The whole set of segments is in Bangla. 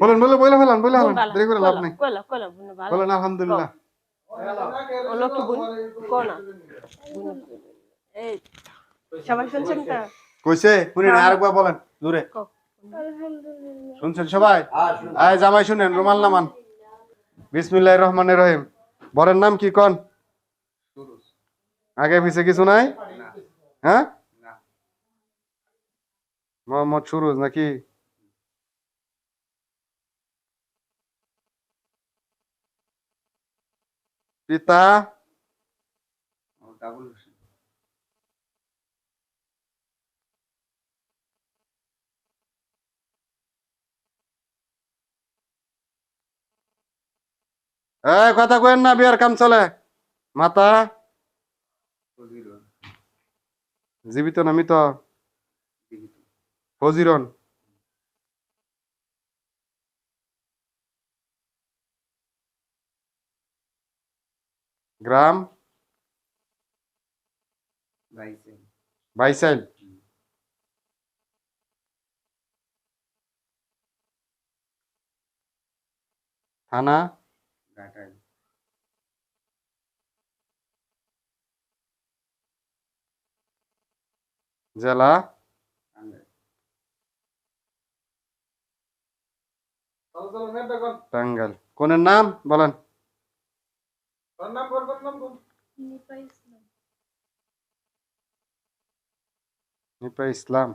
বলেন বলে বলে ফেলান বলে ফেলান। দেরি করে লাভ নেই। কইলা কইলা বোন ভালো বলেন আলহামদুলিল্লাহ। সবাই শুনছেন কইছে শুনি আরেকবার বলেন জোরে শুনছেন সবাই? আয় জামাই শুনেন রুমাল নামান। বিসমিল্লাহির রহমানির রহিম। বরের নাম কি কোন? আগে পিছে কিছু নাই? হ্যাঁ? মোহাম্মদ সুরুজ নাকি পিতা ডাবল হোসেন এ কথা কইেন না, বিয়ার কাম চলে। মাতা? জীবিত না মৃত? ফজিরন। গ্রাম? বাইসাইল থানা? জেলা টাঙ্গাইল টাঙ্গাইল কোনের নাম বলেন নিপা ইসলাম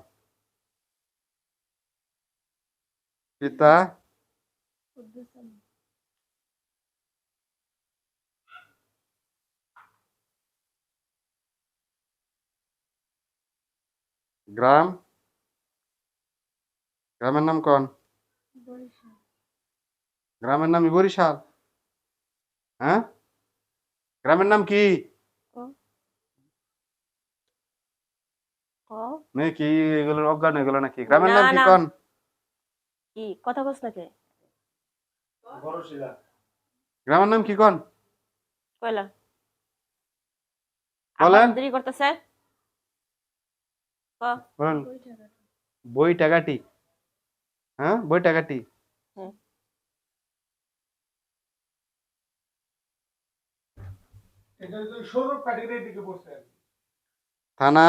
পিতা গ্রাম গ্রামের নাম কোন গ্রামের নাম বরিশাল। হ্যাঁ? গ্রামের নাম কি? মেয়ে কি। এগুলো অজ্ঞান এগুলো নাকি? গ্রামের নাম কি কোন? কি? কথা কস না গ্রামের নাম কি কোন? কইলা বলেন। দেরি করতেছে। বলেন। বই টাকাটি হ্যাঁ? বই টাকাটি হ্যাঁ। থানা?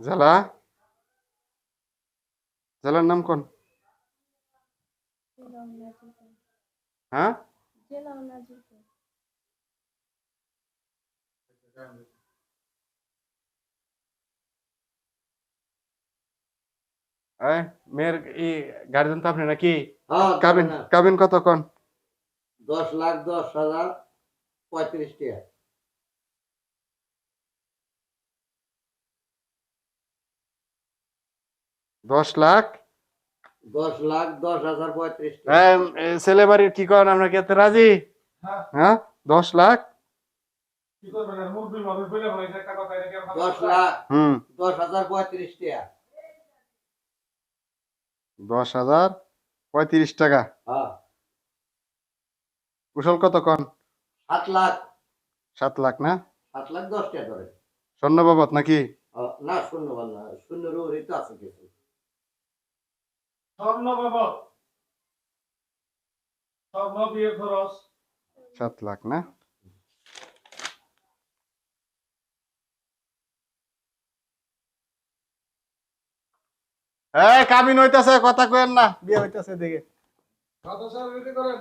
জেলা জেলার নাম কোন? হ্যাঁ? মেয়ের ই গার্জেন তো আপনি নাকি? হ্যাঁ কাবিন কাবিন কত কোন দশ লাখ দশ হাজার পঁয়ত্রিশ টাকা দশ লাখ? দশ লাখ দশ হাজার পঁয়ত্রিশ টাকা এই, এই ছেলে বাড়ির কি করেন? আমরা কি এতে রাজি? হ্যাঁ। হ্যাঁ? দশ লাখ? দশ লাখ হুম। দশ হাজার পঁয়ত্রিশ টাকা দশ হাজার পঁয়ত্রিশ টাকা। হ্যাঁ। কুশল কত কন? সাত লাখ। সাত লাখ না? সাত লাখ দশ টাকা ধরে। স্বর্ণ বাবদ নাকি না শূন্য না শূন্যের উপরেই তো আছে কিছু। স্বর্ণ বাবদ স্বর্ণ বিয়ে খরচ। সাত লাখ না? এই কাবিন হইতাছে কথা কইেন না। বিয়ে হইতাছে দিকে কত স্যার রেডি করেন।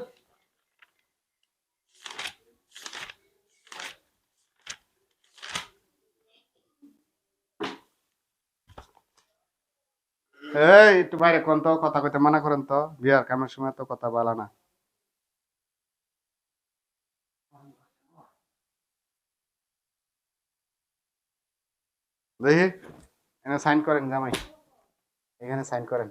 এই একটু বাইরে কোন তো কথা কইতে মানা করেন তো। বিয়ার কামের সময় তো কথা বলা না। দেখি এনে সাইন করেন জামাই। এখানে সাইন করেন।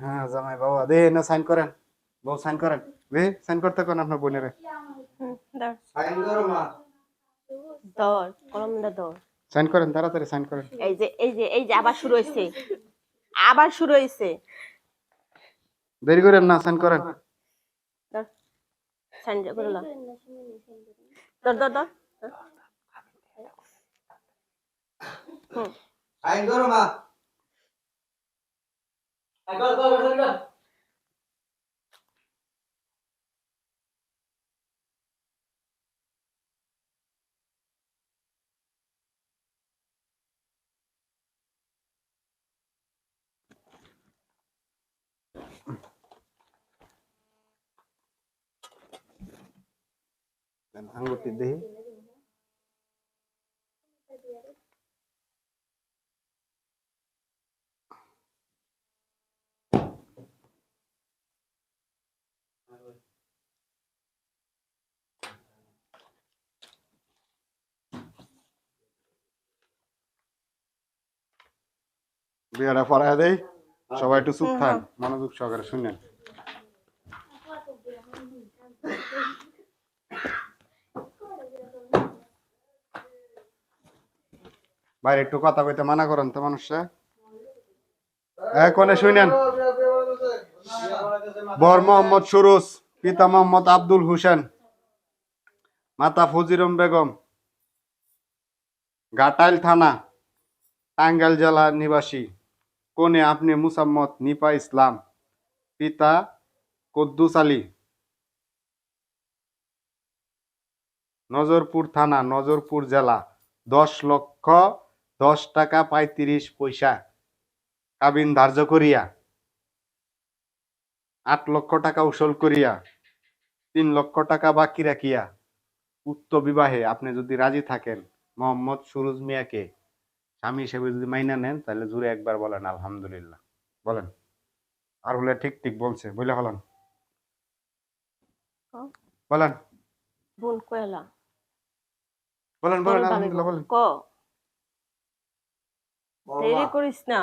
হ্যাঁ। জামাই বাবা। দে না সাইন করেন। বউ সাইন করেন। দে সাইন করতে কোন আপনার বোনের। সাইন করো মা। করেন তাড়াতাড়ি সাইন করেন। এই যে এই যে এই যে আবার শুরু হয়েছে আবার শুরু হয়েছে দেরি করেন না সাইন করেন। সাইন করে লা ধর ধর ধর ধর। হুম সাইন করো মা কর কর কর কর আঙ্গুরটি দেখি বিয়াটা পড়ায় দেই সবাই একটু চুপ থাক মনোযোগ সহকারে শুনেন। বাইরে একটু কথা কইতে মানা করেন তো মানুষরা এখনে শুনেন? বর মোহাম্মদ সুরুজ, পিতা মোহাম্মদ আব্দুল হোসেন, মাতা ফজিরম বেগম, ঘাটাইল থানা, টাঙ্গাইল জেলার নিবাসী। কোনে আপনি? মুসাম্মদ নিপা ইসলাম, পিতা কদ্দুস আলী। নজরপুর থানা, নজরপুর জেলা, দশ লক্ষ দশ টাকা পঁয়ত্রিশ পয়সা। কাবিন ধার্য করিয়া। আট লক্ষ টাকা উসল করিয়া। তিন লক্ষ টাকা বাকি রাখিয়া। উক্ত বিবাহে আপনি যদি রাজি থাকেন মোহাম্মদ সুরুজ মিয়াকে স্বামী হিসেবে যদি মাইনা নেন তাহলে জুড়ে একবার বলেন আলহামদুলিল্লাহ। বলেন। আর হলে ঠিক ঠিক বলছে বলে হলেন হ্যাঁ। বলেন। বলেন বলেন আলহামদুলিল্লাহ বলেন। দেরি করিস না।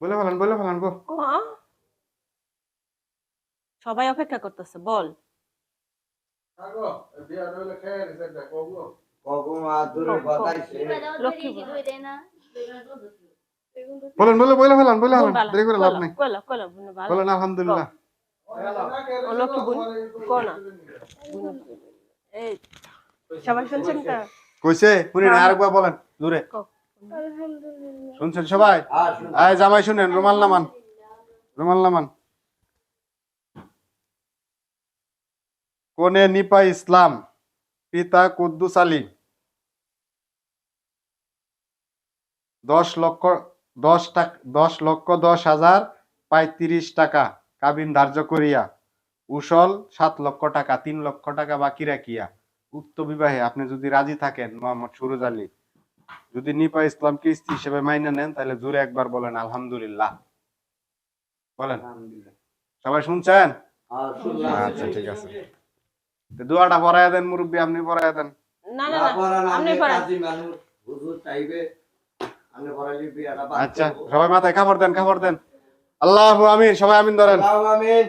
বলে ফেলান বলে ফেলান গো সবাই অপেক্ষা করতেছে বল। বলেন ফেলান ফেলান। দেরি করে লাভ নেই। বলেন আলহামদুলিল্লাহ। লক্ষ্মী বোন। ক এই সবাই শুনছেন তো? কইছে? শুনি না। আরেকবার বলেন দূরে। শুনছেন সবাই? আয় জামাই শুনেন রুমাল নামান। রুমাল নামান। কোনে নিপা ইসলাম পিতা কুদ্দুস আলী। দশ লক্ষ দশ টাকা দশ লক্ষ দশ হাজার পঁয়ত্রিশ টাকা কাবিন ধার্য করিয়া। উসল সাত লক্ষ টাকা তিন লক্ষ টাকা বাকি রাখিয়া। উক্ত বিবাহে আপনি যদি রাজি থাকেন মোহাম্মদ সুরজ আলী যদি নিপা ইসলামকে স্ত্রী হিসেবে মাইনে নেন তাহলে জোরে একবার বলেন আলহামদুলিল্লাহ। বলেন। সবাই শুনছেন? আচ্ছা ঠিক আছে। দোয়াটা পড়ায় দেন মুরব্বী আপনি পড়ায় দেন। না না আপনি হুজুর চাইবে আচ্ছা সবাই মাথায় কাপড় দেন কাপড় দেন। আল্লাহ আমিন সবাই আমিন ধরেন। আমিন।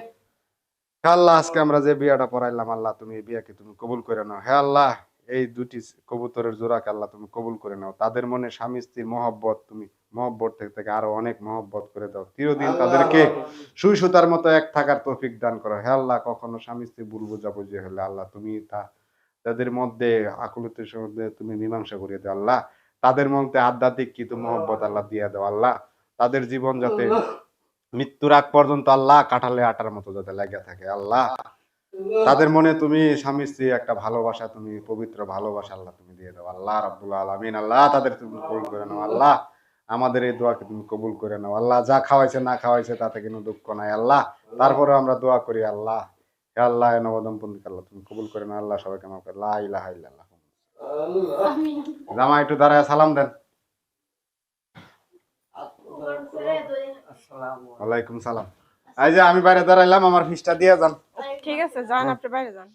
হে আল্লাহ আজকে আমরা যে বিয়াটা পড়াইলাম আল্লাহ তুমি এই বিয়াকে তুমি কবুল করে নাও। হে আল্লাহ এই দুটি কবুতরের জোড়াকে আল্লাহ তুমি কবুল করে নাও। তাদের মনে স্বামী স্ত্রীর মহব্বত তুমি মহব্বত থেকে থেকে আরও অনেক মহব্বত করে দাও। চিরদিন তাদেরকে সুই সুতার মতো এক থাকার তৌফিক দান করো। হে আল্লাহ কখনো স্বামী স্ত্রী ভুল বোঝাবুঝি হলে আল্লাহ তুমি তা তাদের মধ্যে আকুলতের মধ্যে তুমি মীমাংসা করিয়ে দাও। আল্লাহ তাদের মধ্যে আধ্যাত্মিক কিন্তু মহব্বত আল্লাহ দিয়ে দাও। আল্লাহ তাদের জীবন যাতে মৃত্যুর আগ পর্যন্ত আল্লাহ কাটালে আটার মতো যাতে লেগে থাকে। আল্লাহ। তাদের মনে তুমি স্বামী স্ত্রী একটা ভালোবাসা তুমি পবিত্র ভালোবাসা আল্লাহ তুমি দিয়ে দাও। আল্লাহ রাব্বুল আলামিন আল্লাহ তাদের তুমি কবুল করে নাও। আল্লাহ আমাদের এই দোয়াকে তুমি কবুল করে নাও। আল্লাহ যা খাওয়াইছে না খাওয়াইছে তাতে কোনো দুঃখ নাই। আল্লাহ তারপরে আমরা দোয়া করি আল্লাহ। হে আল্লাহ এ নবদম্পতিকে আল্লাহ তুমি কবুল করে নাও। আল্লাহ সবাইকে মাফ করে। লা ইলাহা ইল্লাল্লাহ। জামা একটু দাঁড়ায় সালাম দেন। ওয়ালাইকুম সালাম। এই যে আমি বাইরে দাঁড়াইলাম আমার ফিসটা দিয়ে যান। ঠিক আছে যান আপনি বাইরে যান।